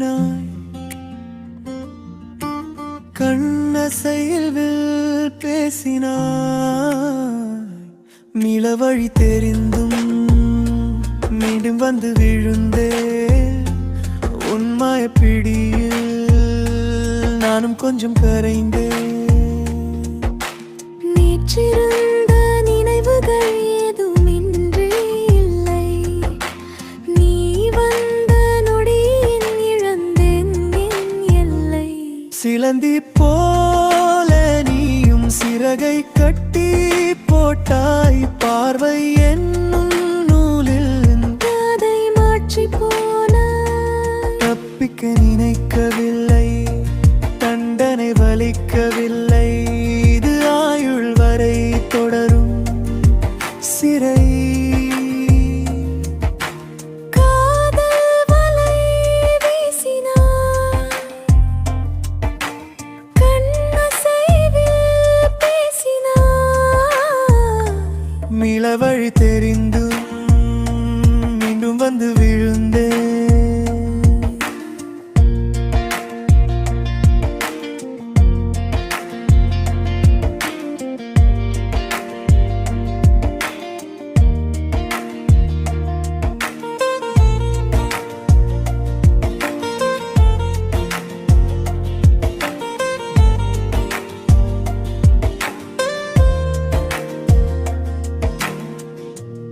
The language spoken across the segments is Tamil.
வலை கண்ணசையில் வில் பேசினாய். நிலவழி தெரிந்தும் மீண்டும் வந்து விழுந்தே உண்மாய பிடியில் நானும் கொஞ்சம் கரைந்தே நேற்றிருந்த சிலந்தி போல நீயும் சிறகை கட்டி போட்டாய். பார்வை என்னும் நூலில் காதை மாற்றி போன தப்பிக்க நினைக்கவில்லை தண்டனை வலிக்கவில்லை. இது ஆயுள் வரை தொடரும் சிறை. வழி தெரிந்தும் மீண்டும் வந்து விழுந்தேன்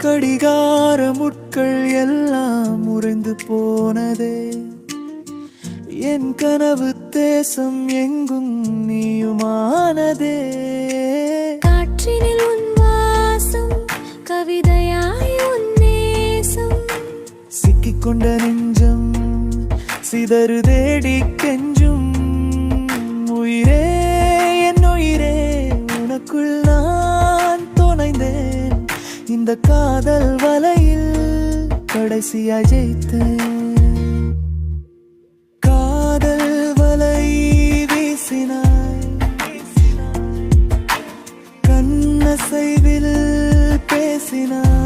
கடிகார முட்கள் எல்லாம் உறைந்து போனதே. என் கனவு தேசம் எங்கும் நீயுமானதே. காற்றினில் உன் வாசம் கவிதையாய் உன் நேசம். சிக்கிக்கொண்ட நெஞ்சம் சிதறு தேடி கெஞ்சும் உயிரே. அந்த காதல் வலையில் கடைசி அஜயித்து காதல் வலை வீசினாய். கண்ணசைவில் பேசினாய்.